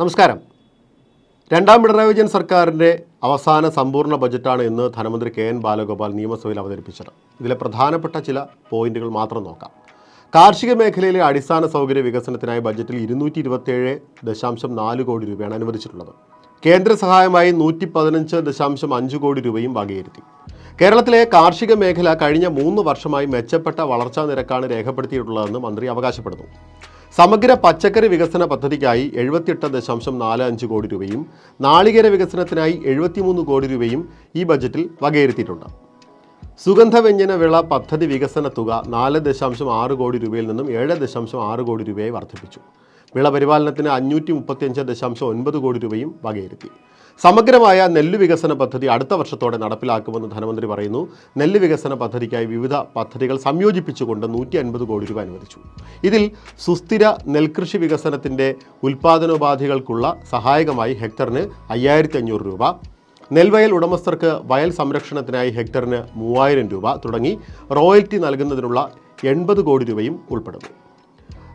നമസ്കാരം. രണ്ടാം പിണറായി വിജയൻ സർക്കാരിന്റെ അവസാന സമ്പൂർണ ബജറ്റാണ് ഇന്ന് ധനമന്ത്രി കെ എൻ ബാലഗോപാൽ നിയമസഭയിൽ അവതരിപ്പിച്ചത്. ഇതിലെ പ്രധാനപ്പെട്ട ചില പോയിന്റുകൾ മാത്രം നോക്കാം. കാർഷിക മേഖലയിലെ അടിസ്ഥാന സൗകര്യ വികസനത്തിനായി ബജറ്റിൽ ഇരുന്നൂറ്റി ഇരുപത്തേഴ് ദശാംശം നാല് കോടി രൂപയാണ് അനുവദിച്ചിട്ടുള്ളത്. കേന്ദ്ര സഹായമായി നൂറ്റി പതിനഞ്ച് ദശാംശം അഞ്ച് കോടി രൂപയും വകയിരുത്തി. കേരളത്തിലെ കാർഷിക മേഖല കഴിഞ്ഞ മൂന്ന് വർഷമായി മെച്ചപ്പെട്ട വളർച്ചാ നിരക്കാണ് രേഖപ്പെടുത്തിയിട്ടുള്ളതെന്ന് മന്ത്രി അവകാശപ്പെടുന്നു. സമഗ്ര പച്ചക്കറി വികസന പദ്ധതിക്കായി എഴുപത്തിയെട്ട് ദശാംശം നാല് അഞ്ച് കോടി രൂപയും നാളികേര വികസനത്തിനായി എഴുപത്തിമൂന്ന് കോടി രൂപയും ഈ ബജറ്റിൽ വകയിരുത്തിയിട്ടുണ്ട്. സുഗന്ധവ്യഞ്ജന വിള പദ്ധതി വികസന തുക നാല് ദശാംശം ആറ് കോടി രൂപയിൽ നിന്നും ഏഴ് ദശാംശം ആറ് കോടി രൂപയായി വർദ്ധിപ്പിച്ചു. വിള പരിപാലനത്തിന് അഞ്ഞൂറ്റി മുപ്പത്തിയഞ്ച് ദശാംശം ഒൻപത് കോടി രൂപയും വകയിരുത്തി. സമഗ്രമായ നെല്ല് വികസന പദ്ധതി അടുത്ത വർഷത്തോടെ നടപ്പിലാക്കുമെന്ന് ധനമന്ത്രി പറയുന്നു. നെല്ല് വികസന പദ്ധതിക്കായി വിവിധ പദ്ധതികൾ സംയോജിപ്പിച്ചുകൊണ്ട് നൂറ്റി അൻപത് കോടി രൂപ അനുവദിച്ചു. ഇതിൽ സുസ്ഥിര നെൽകൃഷി വികസനത്തിന്റെ ഉൽപ്പാദനോപാധികൾക്കുള്ള സഹായകമായി ഹെക്ടറിന് അയ്യായിരത്തി അഞ്ഞൂറ് രൂപ നെൽവയൽ ഉടമസ്ഥർക്ക് വയൽ സംരക്ഷണത്തിനായി ഹെക്ടറിന് മൂവായിരം രൂപ തുടങ്ങി റോയൽറ്റി നൽകുന്നതിനുള്ള എൺപത് കോടി രൂപയും ഉൾപ്പെടുന്നു.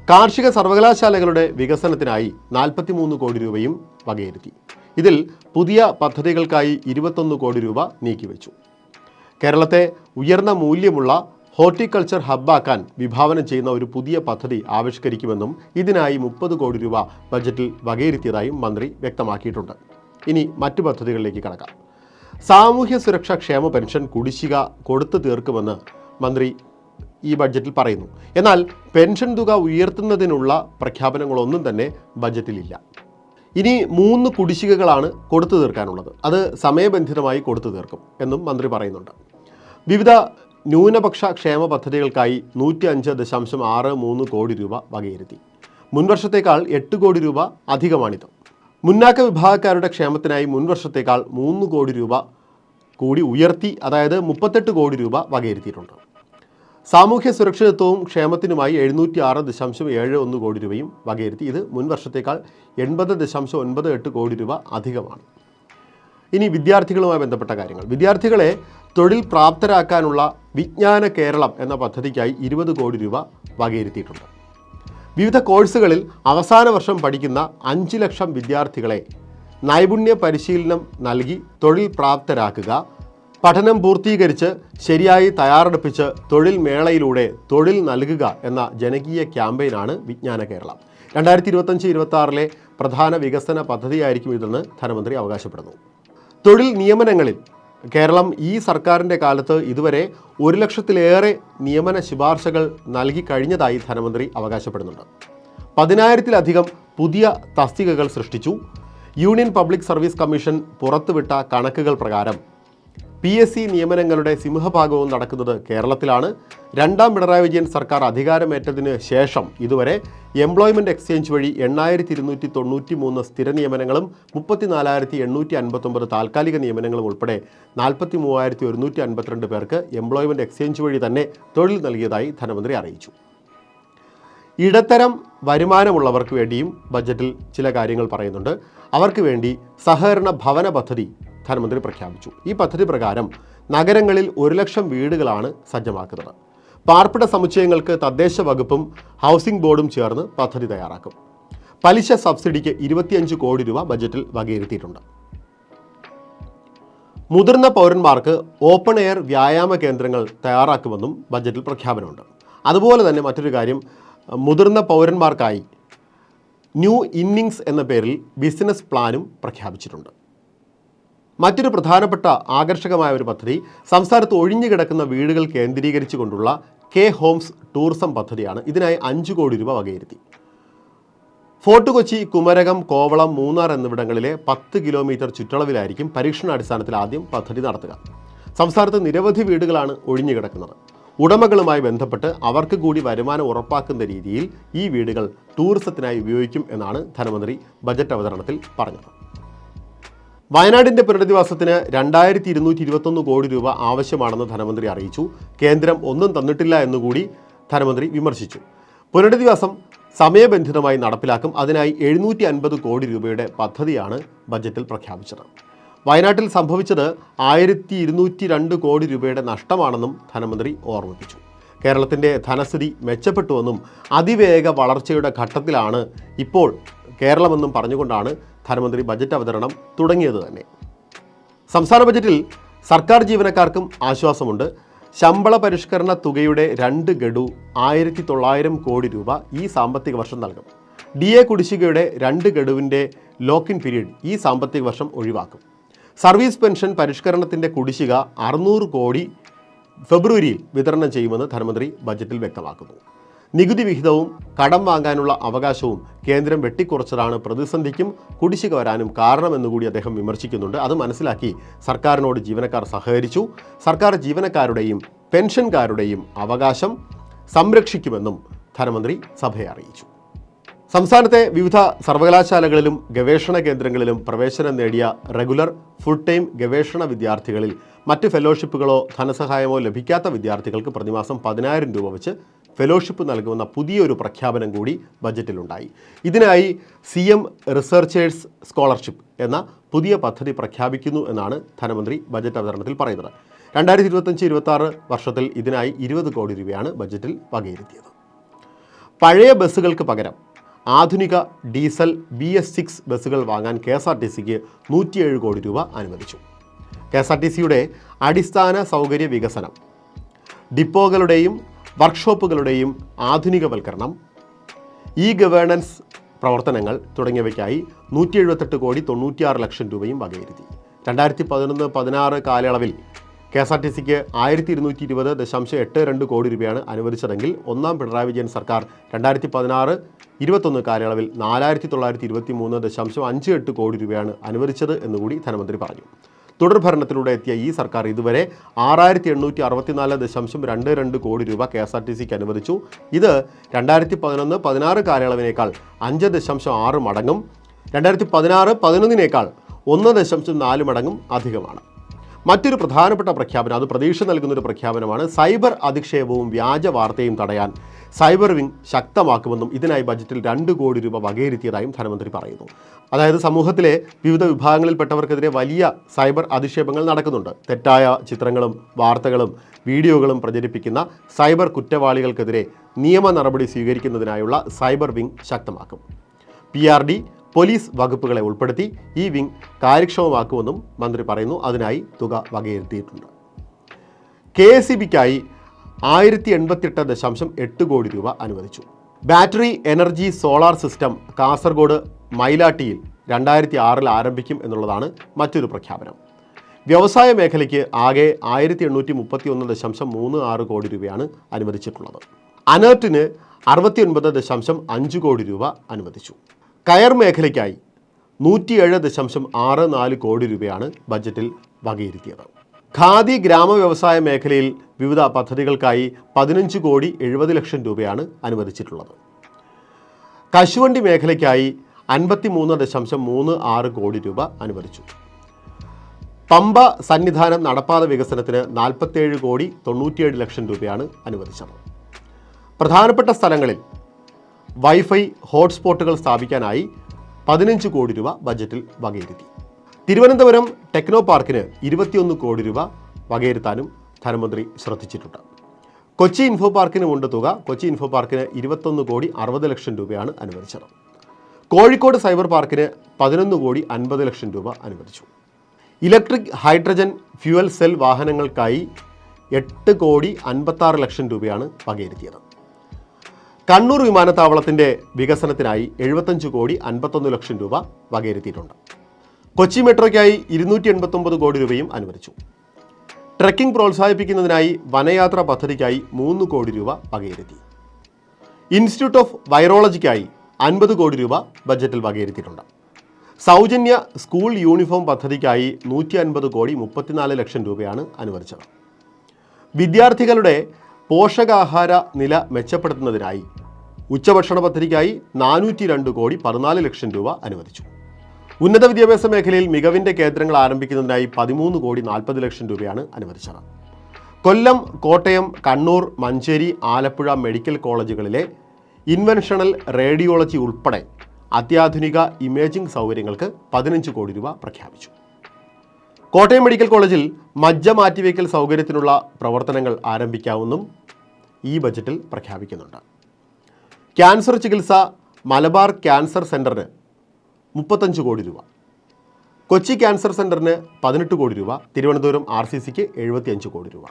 കാർഷിക സർവകലാശാലകളുടെ വികസനത്തിനായി നാൽപ്പത്തിമൂന്ന് കോടി രൂപയും വകയിരുത്തി. ഇതിൽ പുതിയ പദ്ധതികൾക്കായി ഇരുപത്തൊന്ന് കോടി രൂപ നീക്കിവെച്ചു. കേരളത്തെ ഉയർന്ന മൂല്യമുള്ള ഹോർട്ടിക്കൾച്ചർ ഹബ്ബാക്കാൻ വിഭാവനം ചെയ്യുന്ന ഒരു പുതിയ പദ്ധതി ആവിഷ്കരിക്കുമെന്നും ഇതിനായി മുപ്പത് കോടി രൂപ ബജറ്റിൽ വകയിരുത്തിയതായും മന്ത്രി വ്യക്തമാക്കിയിട്ടുണ്ട്. ഇനി മറ്റു പദ്ധതികളിലേക്ക് കടക്കാം. സാമൂഹ്യ സുരക്ഷാ ക്ഷേമ പെൻഷൻ കുടിശ്ശിക കൊടുത്തു തീർക്കുമെന്ന് മന്ത്രി ഈ ബഡ്ജറ്റിൽ പറയുന്നു. എന്നാൽ പെൻഷൻ തുക ഉയർത്തുന്നതിനുള്ള പ്രഖ്യാപനങ്ങളൊന്നും തന്നെ ബജറ്റിലില്ല. ഇനി മൂന്ന് കുടിശ്ശികകളാണ് കൊടുത്തു തീർക്കാനുള്ളത്. അത് സമയബന്ധിതമായി കൊടുത്തു തീർക്കും എന്നും മന്ത്രി പറയുന്നുണ്ട്. വിവിധ ന്യൂനപക്ഷ ക്ഷേമ പദ്ധതികൾക്കായി നൂറ്റി അഞ്ച് ദശാംശം ആറ് മൂന്ന് കോടി രൂപ വകയിരുത്തി. മുൻവർഷത്തേക്കാൾ എട്ട് കോടി രൂപ അധികമാണിത്. മുന്നാക്ക വിഭാഗക്കാരുടെ ക്ഷേമത്തിനായി മുൻവർഷത്തേക്കാൾ മൂന്ന് കോടി രൂപ കൂടി ഉയർത്തി അതായത് മുപ്പത്തെട്ട് കോടി രൂപ വകയിരുത്തിയിട്ടുണ്ട്. സാമൂഹ്യ സുരക്ഷിതത്വവും ക്ഷേമത്തിനുമായി എഴുന്നൂറ്റി ആറ് ദശാംശം ഏഴ് ഒന്ന് കോടി രൂപയും വകയിരുത്തി. ഇത് മുൻ വർഷത്തേക്കാൾ എൺപത് ദശാംശം ഒൻപത് എട്ട് കോടി രൂപ അധികമാണ്. ഇനി വിദ്യാർത്ഥികളുമായി ബന്ധപ്പെട്ട കാര്യങ്ങൾ. വിദ്യാർത്ഥികളെ തൊഴിൽ പ്രാപ്തരാക്കാനുള്ള വിജ്ഞാന കേരളം എന്ന പദ്ധതിക്കായി ഇരുപത് കോടി രൂപ വകയിരുത്തിയിട്ടുണ്ട്. വിവിധ കോഴ്സുകളിൽ അവസാന വർഷം പഠിക്കുന്ന അഞ്ച് ലക്ഷം വിദ്യാർത്ഥികളെ നൈപുണ്യ പരിശീലനം നൽകി തൊഴിൽ പ്രാപ്തരാക്കുക പഠനം പൂർത്തീകരിച്ച് ശരിയായി തയ്യാറെടുപ്പിച്ച് തൊഴിൽ മേളയിലൂടെ തൊഴിൽ നൽകുക എന്ന ജനകീയ ക്യാമ്പയിനാണ് വിജ്ഞാന കേരളം. രണ്ടായിരത്തി ഇരുപത്തഞ്ച് ഇരുപത്തി ആറിലെ പ്രധാന വികസന പദ്ധതിയായിരിക്കും ഇതെന്ന് ധനമന്ത്രി അവകാശപ്പെടുന്നു. തൊഴിൽ നിയമനങ്ങളിൽ കേരളം ഈ സർക്കാരിന്റെ കാലത്ത് ഇതുവരെ ഒരു ലക്ഷത്തിലേറെ നിയമന ശുപാർശകൾ നൽകി കഴിഞ്ഞതായി ധനമന്ത്രി അവകാശപ്പെടുന്നുണ്ട്. പതിനായിരത്തിലധികം പുതിയ തസ്തികകൾ സൃഷ്ടിച്ചു. യൂണിയൻ പബ്ലിക് സർവീസ് കമ്മീഷൻ പുറത്തുവിട്ട കണക്കുകൾ പ്രകാരം പി എസ് സി നിയമനങ്ങളുടെ സിംഹഭാഗവും നടക്കുന്നത് കേരളത്തിലാണ്. രണ്ടാം പിണറായി വിജയൻ സർക്കാർ അധികാരമേറ്റതിന് ശേഷം ഇതുവരെ എംപ്ലോയ്മെന്റ് എക്സ്ചേഞ്ച് വഴി എണ്ണായിരത്തി ഇരുന്നൂറ്റി തൊണ്ണൂറ്റി മൂന്ന് സ്ഥിര നിയമനങ്ങളും മുപ്പത്തിനാലായിരത്തി എണ്ണൂറ്റി അൻപത്തൊമ്പത് താൽക്കാലിക നിയമനങ്ങളും ഉൾപ്പെടെ നാൽപ്പത്തി മൂവായിരത്തി ഒരുന്നൂറ്റി അൻപത്തിരണ്ട് പേർക്ക് എംപ്ലോയ്മെന്റ് എക്സ്ചേഞ്ച് വഴി തന്നെ തൊഴിൽ നൽകിയതായി ധനമന്ത്രി അറിയിച്ചു. ഇടത്തരം വരുമാനമുള്ളവർക്ക് വേണ്ടിയും ബജറ്റിൽ ചില കാര്യങ്ങൾ പറയുന്നുണ്ട്. അവർക്ക് വേണ്ടി സഹകരണ ഭവന പദ്ധതി ധനമന്ത്രി പ്രഖ്യാപിച്ചു. ഈ പദ്ധതി പ്രകാരം നഗരങ്ങളിൽ ഒരു ലക്ഷം വീടുകളാണ് സജ്ജമാക്കുന്നത്. പാർപ്പിട സമുച്ചയങ്ങൾക്ക് തദ്ദേശ വകുപ്പും ഹൗസിംഗ് ബോർഡും ചേർന്ന് പദ്ധതി തയ്യാറാക്കും. പലിശ സബ്സിഡിക്ക് ഇരുപത്തിയഞ്ച് കോടി രൂപ ബജറ്റിൽ വകയിരുത്തിയിട്ടുണ്ട്. മുതിർന്ന പൗരന്മാർക്ക് ഓപ്പൺ എയർ വ്യായാമ കേന്ദ്രങ്ങൾ തയ്യാറാക്കുമെന്നും ബജറ്റിൽ പ്രഖ്യാപനമുണ്ട്. അതുപോലെ തന്നെ മറ്റൊരു കാര്യം മുതിർന്ന പൗരന്മാർക്കായി ന്യൂ ഇന്നിങ്സ് എന്ന പേരിൽ ബിസിനസ് പ്ലാനും പ്രഖ്യാപിച്ചിട്ടുണ്ട്. മറ്റൊരു പ്രധാനപ്പെട്ട ആകർഷകമായ ഒരു പദ്ധതി സംസ്ഥാനത്ത് ഒഴിഞ്ഞു കിടക്കുന്ന വീടുകൾ കേന്ദ്രീകരിച്ചുകൊണ്ടുള്ള കെ ഹോംസ് ടൂറിസം പദ്ധതിയാണ്. ഇതിനായി അഞ്ച് കോടി രൂപ വകയിരുത്തി. ഫോർട്ട് കൊച്ചി കുമരകം കോവളം മൂന്നാർ എന്നിവിടങ്ങളിലെ പത്ത് കിലോമീറ്റർ ചുറ്റളവിലായിരിക്കും പരീക്ഷണാടിസ്ഥാനത്തിൽ ആദ്യം പദ്ധതി നടത്തുക. സംസ്ഥാനത്ത് നിരവധി വീടുകളാണ് ഒഴിഞ്ഞു കിടക്കുന്നത്. ഉടമകളുമായി ബന്ധപ്പെട്ട് അവർക്ക് കൂടി വരുമാനം ഉറപ്പാക്കുന്ന രീതിയിൽ ഈ വീടുകൾ ടൂറിസത്തിനായി ഉപയോഗിക്കും എന്നാണ് ധനമന്ത്രി ബജറ്റ് അവതരണത്തിൽ പറഞ്ഞത്. വയനാടിന്റെ പുനരധിവാസത്തിന് രണ്ടായിരത്തി ഇരുന്നൂറ്റി ഇരുപത്തൊന്ന് കോടി രൂപ ആവശ്യമാണെന്ന് ധനമന്ത്രി അറിയിച്ചു. കേന്ദ്രം ഒന്നും തന്നിട്ടില്ല എന്നുകൂടി ധനമന്ത്രി വിമർശിച്ചു. പുനരധിവാസം സമയബന്ധിതമായി നടപ്പിലാക്കും. അതിനായി എഴുന്നൂറ്റി അൻപത് കോടി രൂപയുടെ പദ്ധതിയാണ് ബജറ്റിൽ പ്രഖ്യാപിച്ചത്. വയനാട്ടിൽ സംഭവിച്ചത് ആയിരത്തി ഇരുന്നൂറ്റി രണ്ട് കോടി രൂപയുടെ നഷ്ടമാണെന്നും ധനമന്ത്രി ഓർമ്മിപ്പിച്ചു. കേരളത്തിന്റെ ധനസ്ഥിതി മെച്ചപ്പെട്ടുവെന്നും അതിവേഗ വളർച്ചയുടെ ഘട്ടത്തിലാണ് ഇപ്പോൾ കേരളമെന്നും പറഞ്ഞുകൊണ്ടാണ് ധനമന്ത്രി ബജറ്റ് അവതരണം തുടങ്ങിയത് തന്നെ. സംസ്ഥാന ബജറ്റിൽ സർക്കാർ ജീവനക്കാർക്കും ആശ്വാസമുണ്ട്. ശമ്പള പരിഷ്കരണ തുകയുടെ രണ്ട് ഗഡു ആയിരത്തി തൊള്ളായിരം കോടി രൂപ ഈ സാമ്പത്തിക വർഷം നൽകും. ഡി എ കുടിശ്ശികയുടെ രണ്ട് ഗഡുവിന്റെ ലോക്കിൻ പീരീഡ് ഈ സാമ്പത്തിക വർഷം ഒഴിവാക്കും. സർവീസ് പെൻഷൻ പരിഷ്കരണത്തിന്റെ കുടിശ്ശിക അറുന്നൂറ് കോടി ഫെബ്രുവരിയിൽ വിതരണം ചെയ്യുമെന്ന് ധനമന്ത്രി ബജറ്റിൽ വ്യക്തമാക്കുന്നു. നികുതി വിഹിതവും കടം വാങ്ങാനുള്ള അവകാശവും കേന്ദ്രം വെട്ടിക്കുറച്ചതാണ് പ്രതിസന്ധിക്കും കുടിശ്ശിക വരാനും കാരണമെന്നുകൂടി അദ്ദേഹം വിമർശിക്കുന്നുണ്ട്. അത് മനസ്സിലാക്കി സർക്കാരിനോട് ജീവനക്കാർ സഹകരിച്ചു. സർക്കാർ ജീവനക്കാരുടെയും പെൻഷൻകാരുടെയും അവകാശം സംരക്ഷിക്കുമെന്നും ധനമന്ത്രി സഭയെ അറിയിച്ചു. സംസ്ഥാനത്തെ വിവിധ സർവകലാശാലകളിലും ഗവേഷണ കേന്ദ്രങ്ങളിലും പ്രവേശനം നേടിയ റെഗുലർ ഫുൾ ടൈം ഗവേഷണ വിദ്യാർത്ഥികളിൽ മറ്റ് ഫെലോഷിപ്പുകളോ ധനസഹായമോ ലഭിക്കാത്ത വിദ്യാർത്ഥികൾക്ക് പ്രതിമാസം പതിനായിരം രൂപ വെച്ച് ഫെലോഷിപ്പ് നൽകുമെന്ന പുതിയൊരു പ്രഖ്യാപനം കൂടി ബജറ്റിലുണ്ടായി. ഇതിനായി സി എം റിസർച്ചേഴ്സ് സ്കോളർഷിപ്പ് എന്ന പുതിയ പദ്ധതി പ്രഖ്യാപിക്കുന്നു എന്നാണ് ധനമന്ത്രി ബജറ്റ് അവതരണത്തിൽ പറയുന്നത്. രണ്ടായിരത്തി ഇരുപത്തഞ്ച് ഇരുപത്തി വർഷത്തിൽ ഇതിനായി ഇരുപത് കോടി രൂപയാണ് ബജറ്റിൽ വകയിരുത്തിയത്. പഴയ ബസ്സുകൾക്ക് പകരം ആധുനിക ഡീസൽ ബി എസ് സിക്സ് ബസ്സുകൾ വാങ്ങാൻ കെ എസ് ആർ ടി സിക്ക് നൂറ്റിയേഴ് കോടി രൂപ അനുവദിച്ചു. കെ എസ് ആർ ടി സിയുടെ അടിസ്ഥാന സൗകര്യ വികസനം ഡിപ്പോകളുടെയും വർക്ക്ഷോപ്പുകളുടെയും ആധുനികവൽക്കരണം ഇ ഗവേണൻസ് പ്രവർത്തനങ്ങൾ തുടങ്ങിയവയ്ക്കായി നൂറ്റി എഴുപത്തെട്ട് കോടി തൊണ്ണൂറ്റിയാറ് ലക്ഷം രൂപയും വകയിരുത്തി. രണ്ടായിരത്തി പതിനൊന്ന് പതിനാറ് കാലയളവിൽ കെ എസ് ആർ ടി സിക്ക് ആയിരത്തി ഇരുന്നൂറ്റി ഇരുപത് ദശാംശം എട്ട് രണ്ട് കോടി രൂപയാണ് അനുവദിച്ചതെങ്കിൽ ഒന്നാം പിണറായി വിജയൻ സർക്കാർ രണ്ടായിരത്തി പതിനാറ് ഇരുപത്തൊന്ന് കാലയളവിൽ നാലായിരത്തി തൊള്ളായിരത്തി ഇരുപത്തി മൂന്ന് ദശാംശം അഞ്ച് എട്ട് കോടി രൂപയാണ് അനുവദിച്ചത് എന്നുകൂടി ധനമന്ത്രി പറഞ്ഞു. തുടർഭരണത്തിലൂടെ എത്തിയ ഈ സർക്കാർ ഇതുവരെ ആറായിരത്തി എണ്ണൂറ്റി അറുപത്തിനാല് ദശാംശം രണ്ട് രണ്ട് കോടി രൂപ കെ എസ് ആർ ടി സിക്ക് അനുവദിച്ചു. ഇത് രണ്ടായിരത്തി പതിനൊന്ന് പതിനാറ് കാലയളവിനേക്കാൾ അഞ്ച് ദശാംശം ആറ് മടങ്ങും രണ്ടായിരത്തി പതിനാറ് പതിനൊന്നിനേക്കാൾ ഒന്ന് ദശാംശം നാല് മടങ്ങും അധികമാണ്. മറ്റൊരു പ്രധാനപ്പെട്ട പ്രഖ്യാപനം അത് പ്രതീക്ഷ നൽകുന്ന ഒരു പ്രഖ്യാപനമാണ്. സൈബർ അധിക്ഷേപവും വ്യാജ വാർത്തയും തടയാൻ സൈബർ വിങ് ശക്തമാക്കുമെന്നും ഇതിനായി ബജറ്റിൽ രണ്ട് കോടി രൂപ വകയിരുത്തിയതായും ധനമന്ത്രി പറയുന്നു. അതായത് സമൂഹത്തിലെ വിവിധ വിഭാഗങ്ങളിൽപ്പെട്ടവർക്കെതിരെ വലിയ സൈബർ അധിക്ഷേപങ്ങൾ നടക്കുന്നുണ്ട്. തെറ്റായ ചിത്രങ്ങളും വാർത്തകളും വീഡിയോകളും പ്രചരിപ്പിക്കുന്ന സൈബർ കുറ്റവാളികൾക്കെതിരെ നിയമ നടപടി സ്വീകരിക്കുന്നതിനായുള്ള സൈബർ വിങ് ശക്തമാക്കും. പി ആർ ഡി പോലീസ് വകുപ്പുകളെ ഉൾപ്പെടുത്തി ഈ വിങ് കാര്യക്ഷമമാക്കുമെന്നും മന്ത്രി പറയുന്നു. അതിനായി തുക വകയിരുത്തിയിട്ടുണ്ട്. കെ എസ് സി ബിക്കായി ആയിരത്തി എൺപത്തിയെട്ട് ദശാംശം എട്ട് കോടി രൂപ അനുവദിച്ചു. Battery energy solar system Kasaragod മൈലാട്ടിയിൽ രണ്ടായിരത്തി ആറിൽ ആരംഭിക്കും എന്നുള്ളതാണ് മറ്റൊരു പ്രഖ്യാപനം. വ്യവസായ മേഖലയ്ക്ക് ആകെ ആയിരത്തി എണ്ണൂറ്റി മുപ്പത്തി ഒന്ന് ദശാംശം മൂന്ന് ആറ് കോടി രൂപയാണ് അനുവദിച്ചിട്ടുള്ളത്. അനേർട്ടിന് അറുപത്തി ഒൻപത് ദശാംശം അഞ്ച് കോടി രൂപ അനുവദിച്ചു. കയർ മേഖലയ്ക്കായി നൂറ്റിയേഴ് ദശാംശം ആറ് നാല് കോടി രൂപയാണ് ബജറ്റിൽ വകയിരുത്തിയത്. ഖാദി ഗ്രാമ വ്യവസായ മേഖലയിൽ വിവിധ പദ്ധതികൾക്കായി പതിനഞ്ച് കോടി എഴുപത് ലക്ഷം രൂപയാണ് അനുവദിച്ചിട്ടുള്ളത്. കശുവണ്ടി മേഖലയ്ക്കായി അൻപത്തി മൂന്ന് ദശാംശം മൂന്ന് ആറ് കോടി രൂപ അനുവദിച്ചു. പമ്പ സന്നിധാനം നടപ്പാത വികസനത്തിന് നാൽപ്പത്തേഴ് കോടി തൊണ്ണൂറ്റിയേഴ് ലക്ഷം രൂപയാണ് അനുവദിച്ചത്. പ്രധാനപ്പെട്ട സ്ഥലങ്ങളിൽ വൈഫൈ ഹോട്ട്സ്പോട്ടുകൾ സ്ഥാപിക്കാനായി പതിനഞ്ച് കോടി രൂപ ബജറ്റിൽ വകയിരുത്തി. തിരുവനന്തപുരം ടെക്നോ പാർക്കിന് ഇരുപത്തിയൊന്ന് കോടി രൂപ വകയിരുത്താനും ധനമന്ത്രി ശ്രദ്ധിച്ചിട്ടുണ്ട്. കൊച്ചി ഇൻഫോ പാർക്കിനുമുണ്ട് തുക കൊച്ചി ഇൻഫോ പാർക്കിന് ഇരുപത്തൊന്ന് കോടി അറുപത് ലക്ഷം രൂപയാണ് അനുവദിച്ചത്. കോഴിക്കോട് സൈബർ പാർക്കിന് പതിനൊന്ന് കോടി അൻപത് ലക്ഷം രൂപ അനുവദിച്ചു. ഇലക്ട്രിക് ഹൈഡ്രജൻ ഫ്യുവൽ സെൽ വാഹനങ്ങൾക്കായി എട്ട് കോടി അൻപത്താറ് ലക്ഷം രൂപയാണ് വകയിരുത്തിയത്. കണ്ണൂർ വിമാനത്താവളത്തിന്റെ വികസനത്തിനായി എഴുപത്തഞ്ച് കോടി അൻപത്തൊന്ന് ലക്ഷം രൂപ വകയിരുത്തിയിട്ടുണ്ട്. കൊച്ചി മെട്രോയ്ക്കായി ഇരുന്നൂറ്റി എൺപത്തൊമ്പത് കോടി രൂപയും അനുവദിച്ചു. ട്രക്കിംഗ് പ്രോത്സാഹിപ്പിക്കുന്നതിനായി വനയാത്ര പദ്ധതിക്കായി മൂന്ന് കോടി രൂപ വകയിരുത്തി. ഇൻസ്റ്റിറ്റ്യൂട്ട് ഓഫ് വൈറോളജിക്കായി അൻപത് കോടി രൂപ ബജറ്റിൽ വകയിരുത്തിയിട്ടുണ്ട്. സൗജന്യ സ്കൂൾ യൂണിഫോം പദ്ധതിക്കായി നൂറ്റി അൻപത് കോടി മുപ്പത്തിനാല് ലക്ഷം രൂപയാണ് അനുവദിച്ചത്. വിദ്യാർത്ഥികളുടെ പോഷകാഹാര നില മെച്ചപ്പെടുത്തുന്നതിനായി ഉച്ചഭക്ഷണ പദ്ധതിക്കായി നാനൂറ്റി രണ്ട് കോടി പതിനാല് ലക്ഷം രൂപ അനുവദിച്ചു. ഉന്നത വിദ്യാഭ്യാസ മേഖലയിൽ മികവിന്റെ കേന്ദ്രങ്ങൾ ആരംഭിക്കുന്നതിനായി പതിമൂന്ന് കോടി നാൽപ്പത് ലക്ഷം രൂപയാണ് അനുവദിച്ചത്. കൊല്ലം കോട്ടയം കണ്ണൂർ മഞ്ചേരി ആലപ്പുഴ മെഡിക്കൽ കോളേജുകളിലെ ഇൻവെൻഷണൽ റേഡിയോളജി ഉൾപ്പെടെ അത്യാധുനിക ഇമേജിംഗ് സൗകര്യങ്ങൾക്ക് പതിനഞ്ച് കോടി രൂപ പ്രഖ്യാപിച്ചു. കോട്ടയം മെഡിക്കൽ കോളേജിൽ മജ്ജ മാറ്റിവെക്കൽ സൗകര്യത്തിനുള്ള പ്രവർത്തനങ്ങൾ ആരംഭിക്കാവുന്നും ഈ ബജറ്റിൽ പ്രഖ്യാപിക്കുന്നുണ്ട്. ക്യാൻസർ ചികിത്സ മലബാർ ക്യാൻസർ സെന്ററിന് മുപ്പത്തഞ്ച് കോടി രൂപ. കൊച്ചി ക്യാൻസർ സെന്ററിന് പതിനെട്ട് കോടി രൂപ. തിരുവനന്തപുരം ആർ സി സിക്ക് എഴുപത്തിയഞ്ച് കോടി രൂപ.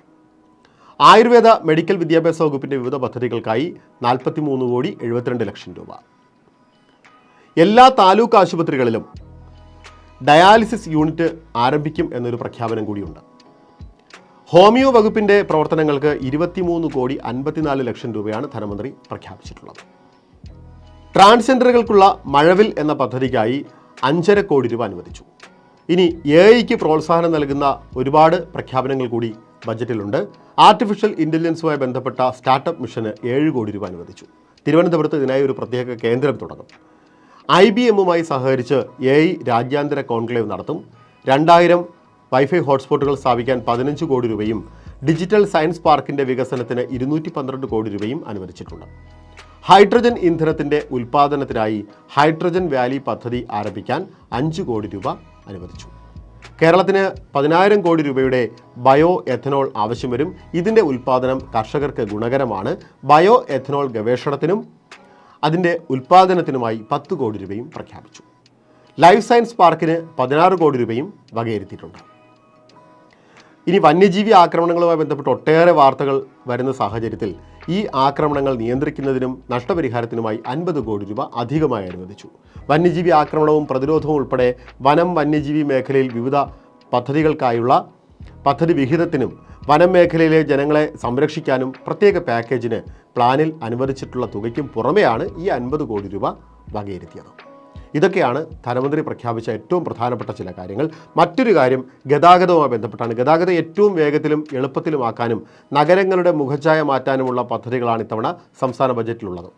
ആയുർവേദ മെഡിക്കൽ വിദ്യാഭ്യാസ വകുപ്പിന്റെ വിവിധ പദ്ധതികൾക്കായി നാൽപ്പത്തി മൂന്ന് കോടി എഴുപത്തിരണ്ട് ലക്ഷം രൂപ. എല്ലാ താലൂക്ക് ആശുപത്രികളിലും ഡയാലിസിസ് യൂണിറ്റ് ആരംഭിക്കും എന്നൊരു പ്രഖ്യാപനം കൂടിയുണ്ട്. ഹോമിയോ വകുപ്പിന്റെ പ്രവർത്തനങ്ങൾക്ക് ഇരുപത്തിമൂന്ന് കോടി അൻപത്തിനാല് ലക്ഷം രൂപയാണ് ധനമന്ത്രി പ്രഖ്യാപിച്ചിട്ടുള്ളത്. ട്രാൻസ്ജെൻഡറുകൾക്കുള്ള മഴവിൽ എന്ന പദ്ധതിക്കായി അഞ്ചര കോടി രൂപ അനുവദിച്ചു. ഇനി എ ഐക്ക് പ്രോത്സാഹനം നൽകുന്ന ഒരുപാട് പ്രഖ്യാപനങ്ങൾ കൂടി ബജറ്റിലുണ്ട്. ആർട്ടിഫിഷ്യൽ ഇന്റലിജൻസുമായി ബന്ധപ്പെട്ട സ്റ്റാർട്ടപ്പ് മിഷന് ഏഴ് കോടി രൂപ അനുവദിച്ചു. തിരുവനന്തപുരത്ത് ഇതിനായി ഒരു പ്രത്യേക കേന്ദ്രം തുടങ്ങും. ഐ ബി എമ്മുമായി സഹകരിച്ച് എ ഐ രാജ്യാന്തര കോൺക്ലേവ് നടത്തും. രണ്ടായിരം വൈഫൈ ഹോട്ട്സ്പോട്ടുകൾ സ്ഥാപിക്കാൻ പതിനഞ്ച് കോടി രൂപയും ഡിജിറ്റൽ സയൻസ് പാർക്കിന്റെ വികസനത്തിന് ഇരുന്നൂറ്റി പന്ത്രണ്ട് കോടി രൂപയും അനുവദിച്ചിട്ടുണ്ട്. ഹൈഡ്രജൻ ഇന്ധനത്തിന്റെ ഉൽപ്പാദനത്തിനായി ഹൈഡ്രജൻ വാലി പദ്ധതി ആരംഭിക്കാൻ അഞ്ച് കോടി രൂപ അനുവദിച്ചു. കേരളത്തിന് പതിനായിരം കോടി രൂപയുടെ ബയോ എഥനോൾ ആവശ്യം വരും. ഇതിന്റെ ഉൽപ്പാദനം കർഷകർക്ക് ഗുണകരമാണ്. ബയോ എഥനോൾ ഗവേഷണത്തിനും അതിന്റെ ഉൽപ്പാദനത്തിനുമായി പത്ത് കോടി രൂപയും പ്രഖ്യാപിച്ചു. ലൈഫ് സയൻസ് പാർക്കിന് പതിനാറ് കോടി രൂപയും വകയിരുത്തിയിട്ടുണ്ട്. ഇനി വന്യജീവി ആക്രമണങ്ങളുമായി ബന്ധപ്പെട്ട് ഒട്ടേറെ വാർത്തകൾ വരുന്ന സാഹചര്യത്തിൽ ഈ ആക്രമണങ്ങൾ നിയന്ത്രിക്കുന്നതിനും നഷ്ടപരിഹാരത്തിനുമായി അൻപത് കോടി രൂപ അധികമായി അനുവദിച്ചു. വന്യജീവി ആക്രമണവും പ്രതിരോധവും ഉൾപ്പെടെ വനം വന്യജീവി മേഖലയിൽ വിവിധ പദ്ധതികൾക്കായുള്ള പദ്ധതി വിഹിതത്തിനും വനം മേഖലയിലെ ജനങ്ങളെ സംരക്ഷിക്കാനും പ്രത്യേക പാക്കേജിന് പ്ലാനിൽ അനുവദിച്ചിട്ടുള്ള തുകയ്ക്കും പുറമെയാണ് ഈ അൻപത് കോടി രൂപ വകയിരുത്തിയത്. ഇതൊക്കെയാണ് ധനമന്ത്രി പ്രഖ്യാപിച്ച ഏറ്റവും പ്രധാനപ്പെട്ട ചില കാര്യങ്ങൾ. മറ്റൊരു കാര്യം ഗതാഗതവുമായി ബന്ധപ്പെട്ടാണ്. ഗതാഗതം ഏറ്റവും വേഗത്തിലും എളുപ്പത്തിലുമാക്കാനും നഗരങ്ങളുടെ മുഖച്ഛായ മാറ്റാനുമുള്ള പദ്ധതികളാണ് ഇത്തവണ സംസ്ഥാന ബജറ്റിലുള്ളത്.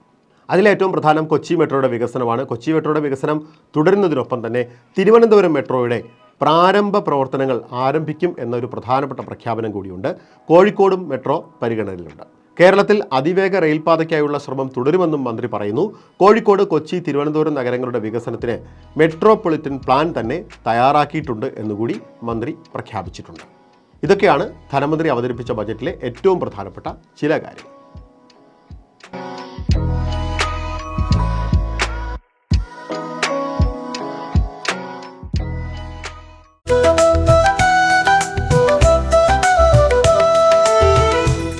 അതിലേറ്റവും പ്രധാനം കൊച്ചി മെട്രോയുടെ വികസനമാണ്. കൊച്ചി മെട്രോയുടെ വികസനം തുടരുന്നതിനൊപ്പം തന്നെ തിരുവനന്തപുരം മെട്രോയുടെ പ്രാരംഭ പ്രവർത്തനങ്ങൾ ആരംഭിക്കും എന്നൊരു പ്രധാനപ്പെട്ട പ്രഖ്യാപനം കൂടിയുണ്ട്. കോഴിക്കോടും മെട്രോ പരിഗണനയിലുണ്ട്. കേരളത്തിൽ അതിവേഗ റെയിൽപാതയ്ക്കായുള്ള ശ്രമം തുടരുമെന്നും മന്ത്രി പറയുന്നു. കോഴിക്കോട് കൊച്ചി തിരുവനന്തപുരം നഗരങ്ങളുടെ വികസനത്തിന് മെട്രോപൊളിറ്റൻ പ്ലാൻ തന്നെ തയ്യാറാക്കിയിട്ടുണ്ട് എന്നുകൂടി മന്ത്രി പ്രഖ്യാപിച്ചിട്ടുണ്ട്. ഇതൊക്കെയാണ് ധനമന്ത്രി അവതരിപ്പിച്ച ബജറ്റിലെ ഏറ്റവും പ്രധാനപ്പെട്ട ചില കാര്യങ്ങൾ.